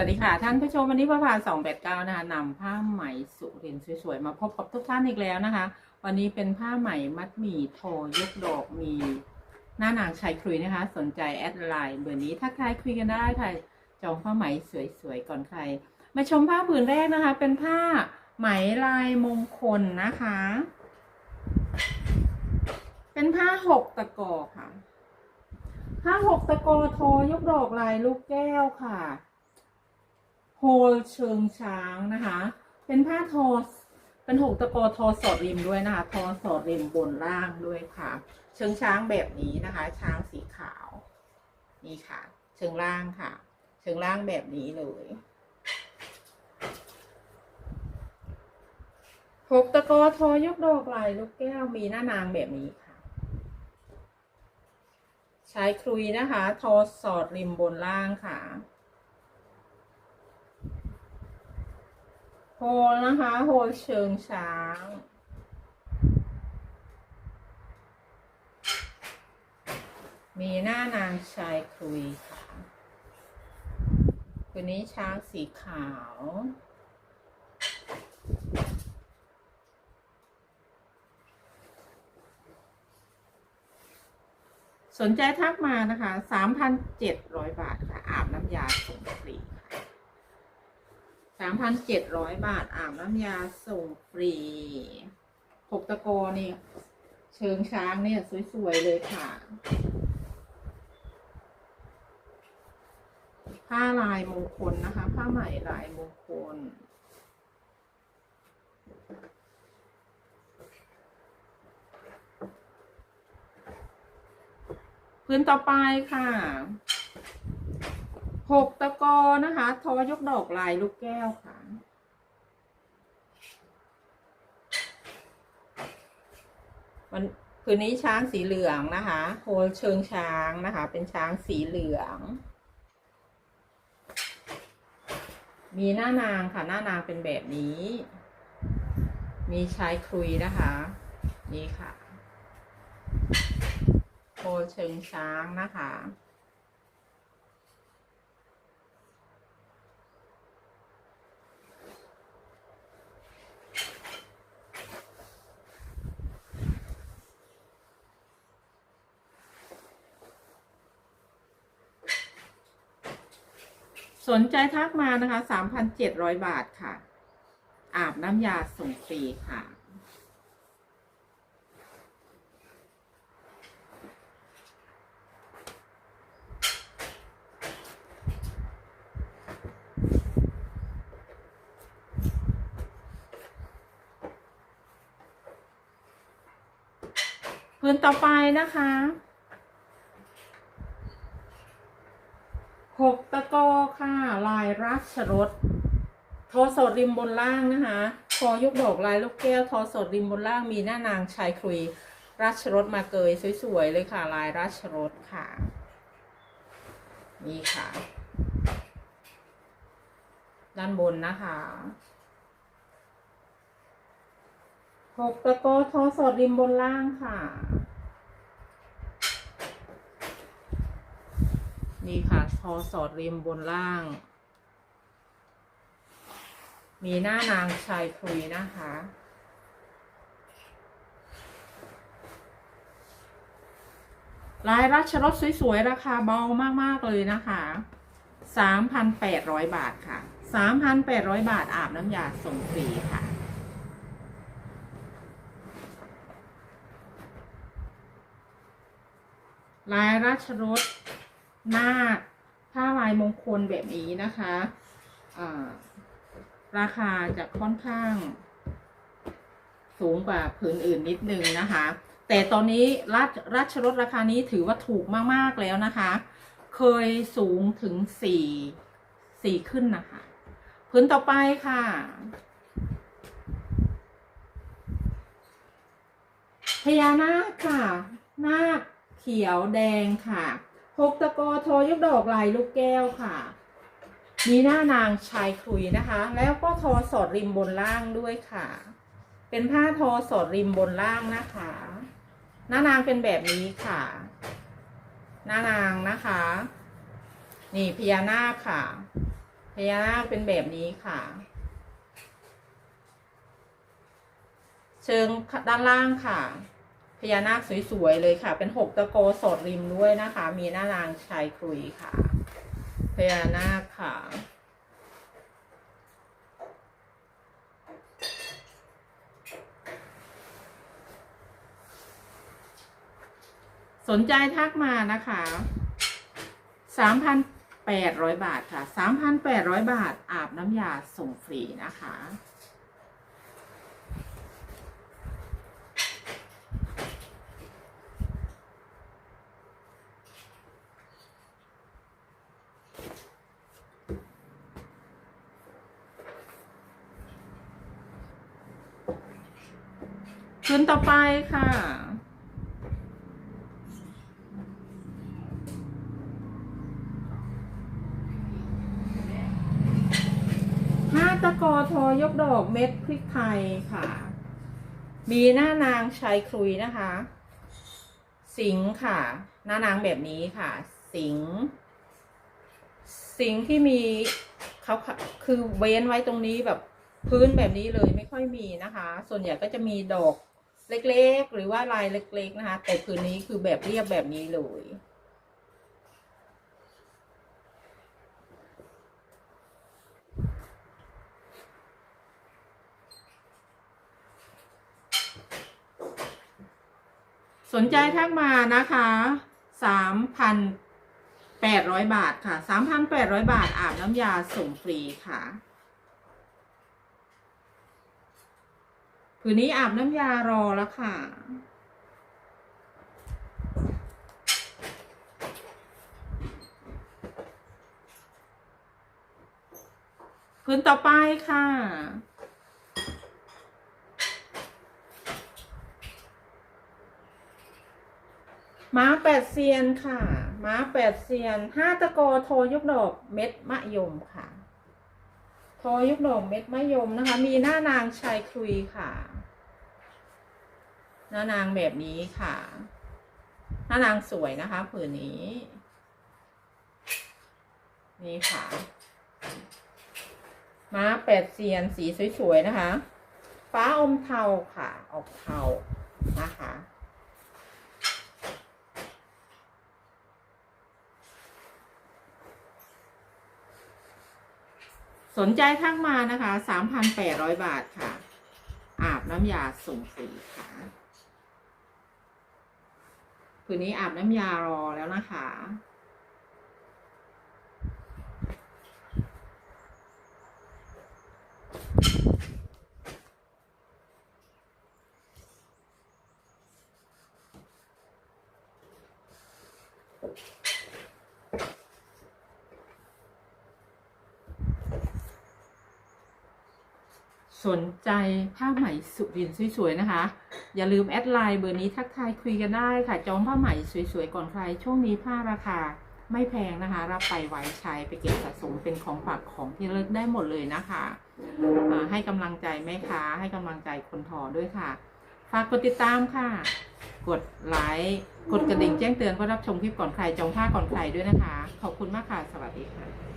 วัสดีค่ะ ท่านผู้ชมวันนี้ประพาสองแปดเก้านะคะนำผ้าไหมสุรินสวยๆ มาพบกับทุกท่านอีกแล้วนะคะ วันนี้เป็นผ้าไหมมัดหมี่โทยกดอกมีหน้านางชายครุยนะคะ สนใจแอดไลน์เบอร์นี้ถ้าใครคุยกันได้ค่ะจองผ้าไหมสวยๆ ก่อนใคร มาชมผ้าผืนแรกนะคะ เป็นผ้าไหมลายมงคลนะคะ เป็นผ้าหกตะกอค่ะผ้าหกตะกอโทยกดอกลายลูกแก้วค่ะ โฮลเชิงช้างนะคะ เป็นผ้าทอ เป็นหกตะกอทอสอดริมด้วยนะคะ ทอสอดริมบนล่างด้วยค่ะ เชิงช้างแบบนี้นะคะ ช้างสีขาว นี่ค่ะ เชิงล่างค่ะ เชิงล่างแบบนี้เลยหกตะกอทอยกดอกลายลูกแก้วมีหน้านางแบบนี้ค่ะ ใช้คลุยนะคะ ทอสอดริมบนล่างค่ะ โฮลนะคะโฮลเชิงช้างมีหน้านางชายคุยค่ะตัวนี้ช้างสีขาว สนใจทักมานะคะ 3,700 บาทค่ะ อาบน้ำยาสง 3,700บาทอาบน้ำยาส่งฟรีหกตะโกนี่เชิงช้างเนี่ย สวย ๆ เลยค่ะ ผ้าลายมงคลนะคะ ผ้าไหมลายมงคลพื้นต่อไปค่ะ หกตะกอนะคะ ทอยกดอกลายลูกแก้วค่ะ วันคืนนี้ช้างสีเหลืองนะคะโฮลเชิงช้างนะคะ เป็นช้างสีเหลือง มีหน้านางค่ะ หน้านางเป็นแบบนี้ มีชายคุยนะคะ นี่ค่ะโคเชิงช้างนะคะ สนใจทักมานะคะ3,700บาทค่ะ อาบน้ำยาส่งฟรีค่ะ พื้นต่อไปนะคะ หกตะกอค่ะ ลายราชรถทอสดริมบนล่างนะคะคอยกดอกลายลูกแก้วทอสดริมบนล่างมีหน้านางชายครุยราชรถมาเกยสวยๆเลยค่ะ ลายราชรถค่ะ นี่ค่ะ ด้านบนนะคะหกตะกอทอสดริมบนล่างค่ะ นี่ค่ะทอสอดริมบนล่าง มีหน้านางชายคุยนะคะลายราชรถสวยๆ ราคาเบามากๆเลยนะคะ 3,800 บาทค่ะ 3,800 บาทอาบน้ำยาส่งฟรีค่ะ ลายราชรถ น้าผ้าลายมงคลแบบนี้นะคะราคาจะค่อนข้าง สูงกว่าผืนอื่นนิดนึงนะคะ แต่ตอนนี้ราชราชรถราคานี้ถือว่าถูกมาก ๆ แล้วนะคะ เคยสูงถึงสี่สี่ขึ้นนะคะพื้นต่อไปค่ะพญานาคค่ะ นาคเขียวแดงค่ะ หกตะกอทอยกดอกลายลูกแก้วค่ะ มีหน้านางชายคุยนะคะ แล้วก็ทอสอดริมบนล่างด้วยค่ะ เป็นผ้าทอสอดริมบนล่างนะคะ หน้านางเป็นแบบนี้ค่ะ หน้านางนะคะ นี่พญานาคค่ะพพญานาคเป็นแบบนี้ค่ะ เชิงด้านล่างค่ะ พญานาคสวยๆเลยค่ะ เป็นหกตะโกสดริมด้วยนะคะ มีหน้านางชายครุยค่ะ พญานาคค่ะ สนใจทักมานะคะสามพันแปดร้อยบาทค่ะสามพันแปดร้อยบาทอาบน้ำยาส่งฟรีนะคะ คืนต่อไปค่ะห้าตะกอทอยกดอกเม็ดพริกไทยค่ะ มีหน้านางชายครุยนะคะ สิงค่ะ หน้านางแบบนี้ค่ะ สิง สิงที่มีเขาคือเว้นไว้ตรงนี้แบบพื้นแบบนี้เลยไม่ค่อยมีนะคะ ส่วนใหญ่ก็จะมีดอก เล็กๆ หรือว่าลายเล็ก ๆ นะคะ แต่พื้นนี้คือแบบเรียบแบบนี้เลยสนใจทักมานะคะสามพันแปดร้อยบาทค่ะสามพันแปดร้อยบาทอาบน้ำยาส่งฟรีค่ะ ผืนนี้อาบน้ำยารอแล้วค่ะ ผืนต่อไปค่ะม้าแปดเซียนค่ะ ม้าแปดเซียนห้าตะโกโทยกดอกเม็ดมะยมค่ะ โทยกดอกเม็ดมะยมนะคะ มีหน้านางชายครุยค่ะ หน้านางแบบนี้ค่ะ หน้านางสวยนะคะผืนนี้ นี่ค่ะ ม้าแปดเซียนสีสวยๆนะคะ ฟ้าอมเทาค่ะ ออกเทานะคะ สนใจทักมานะคะ3,800บาทค่ะ อาบน้ำยาส่งฟรีค่ะคืนนี้อาบน้ำยารอแล้วนะคะ สนใจผ้าไหมสุรินสวยๆนะคะ อย่าลืมแอดไลน์เบอร์นี้ทักทายคุยกันได้ค่ะ จองผ้าไหมสวยๆก่อนใคร ช่วงนี้ผ้าราคาไม่แพงนะคะ รับไปไว้ใช้ไปเก็บสะสมเป็นของฝากของที่ระลึกได้หมดเลยนะคะอ่าให้กำลังใจแม่ค้าให้กำลังใจคนทอด้วยค่ะ ฝากกดติดตามค่ะ กดไลค์กดกระดิ่งแจ้งเตือนเพื่อรับชมคลิปก่อนใครจองผ้าก่อนใครด้วยนะคะ ขอบคุณมากค่ะ สวัสดีค่ะ